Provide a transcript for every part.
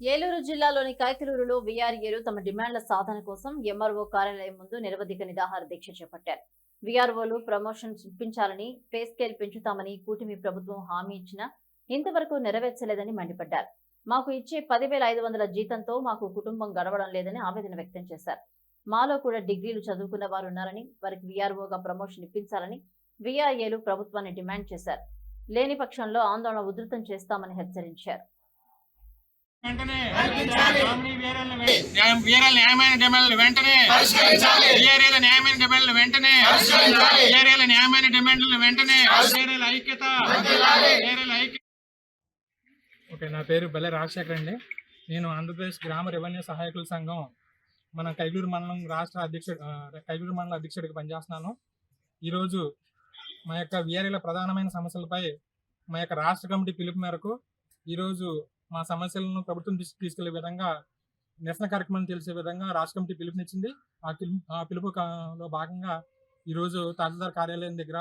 ఏలూరు జిల్లాలోని కైకలూరులో వీఆర్ఏలు తమ డిమాండ్ల సాధన కోసం ఎంఆర్ఓ కార్యాలయం ముందు నిరవధిక నిరాహార దీక్ష చేపట్టారు. వీఆర్ఓలు ప్రమోషన్ ఇప్పించాలని పే స్కేల్ పెంచుతామని కూటమి ప్రభుత్వం హామీ ఇచ్చినా ఇంతవరకు నెరవేర్చలేదని మండిపడ్డారు. మాకు ఇచ్చే పదివేల ఐదు వందల జీతంతో మాకు కుటుంబం గడవడం లేదని ఆవేదన వ్యక్తం చేశారు. మాలో కూడా డిగ్రీలు చదువుకున్న వారు ఉన్నారని వారికి వీఆర్ఓగా ప్రమోషన్ ఇప్పించాలని వీఆర్ఏలు ప్రభుత్వాన్ని డిమాండ్ చేశారు. లేని పక్షంలో ఆందోళన ఉధృతం చేస్తామని హెచ్చరించారు. వెంటనే వీరల న్యాయమైన డిమాండ్లు వెంటనే. వీఆర్ఏల న్యాయమైన డిమాండ్లు వెంటనే. వీఆర్ఏల న్యాయమైన డిమాండ్లు వెంటనే. ఐక్యత. ఐక్యత ఓకే నా పేరు బెల్ల రాజశేఖర్ అండి. నేను ఆంధ్రప్రదేశ్ గ్రామ రెవెన్యూ సహాయకుల సంఘం మన కైగూరు మండలం రాష్ట్ర అధ్యక్షుడు కైగూరు మండల అధ్యక్షుడికి పనిచేస్తున్నాను. ఈరోజు మా యొక్క వీఆర్ఏల ప్రధానమైన సమస్యలపై మా యొక్క రాష్ట్ర కమిటీ పిలుపు మేరకు ఈరోజు మా సమస్యలను ప్రభుత్వం దృష్టికి తీసుకెళ్ళే విధంగా నిరసన కార్యక్రమం తెలిసే విధంగా రాష్ట్ర కమిటీ పిలుపునిచ్చింది. ఆ పిలుపు ఆ పిలుపులో భాగంగా ఈరోజు తహసీల్దార్ కార్యాలయం దగ్గర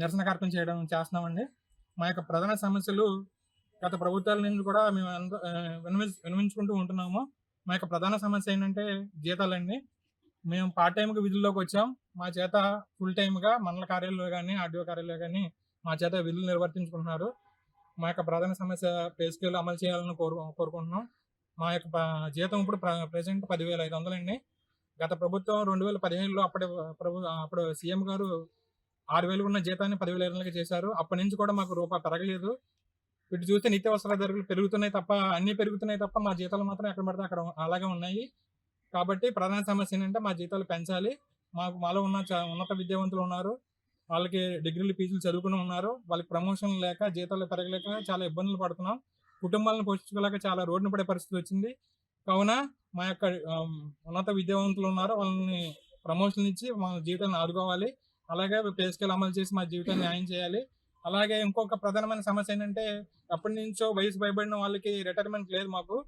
నిరసన కార్యక్రమం చేయడం చేస్తున్నామండి. మా యొక్క ప్రధాన సమస్యలు గత ప్రభుత్వాల నుంచి కూడా మేము వినవించుకుంటూ ఉంటున్నాము. మా యొక్క ప్రధాన సమస్య ఏంటంటే జీతాలండి. మేము పార్ట్ టైంకి విధుల్లోకి వచ్చాం. మా చేత ఫుల్ టైమ్గా మండల కార్యాలయంలో కానీ ఆర్డీఓ కార్యాలయంలో కానీ మా చేత విధులు నిర్వర్తించుకుంటున్నారు. మా యొక్క ప్రధాన సమస్య పే స్కేల్ అమలు చేయాలని కోరు కోరుకుంటున్నాం. మా యొక్క జీతం ఇప్పుడు ప్రజెంట్ పదివేల ఐదు వందలండి గత ప్రభుత్వం రెండు వేల పదిహేనులో అప్పటి ప్రభు అప్పుడు సీఎం గారు ఆరు వేలు ఉన్న జీతాన్ని పదివేల ఐదు వందలకి చేశారు. అప్పటి నుంచి కూడా మాకు రూపాయి పెరగలేదు. ఇటు చూస్తే నిత్యావసర ధరలు పెరుగుతున్నాయి తప్ప అన్నీ పెరుగుతున్నాయి తప్ప మా జీతాలు మాత్రం ఎక్కడ పడితే అక్కడ అలాగే ఉన్నాయి. కాబట్టి ప్రధాన సమస్య ఏంటంటే మా జీతాలు పెంచాలి. మాకు మాలో ఉన్న ఉన్నత విద్యావంతులు ఉన్నారు. వాళ్ళకి డిగ్రీలు పీజీలు చదువుకుని ఉన్నారు. వాళ్ళకి ప్రమోషన్ లేక జీతాలు పెరగలేక చాలా ఇబ్బందులు పడుతున్నాం. కుటుంబాలను పోషించుకోలేక చాలా రోడ్డున పడే పరిస్థితి వచ్చింది. కావున మా యొక్క ఉన్నత విద్యావంతులు ఉన్నారు. వాళ్ళని ప్రమోషన్ ఇచ్చి మా జీవితాన్ని ఆదుకోవాలి. అలాగే పే స్కేల్ అమలు చేసి మా జీవితాన్ని న్యాయం చేయాలి. అలాగే ఇంకొక ప్రధానమైన సమస్య ఏంటంటే ఎప్పటి నుంచో వయసు భయపడిన వాళ్ళకి రిటైర్మెంట్ లేదు మాకు.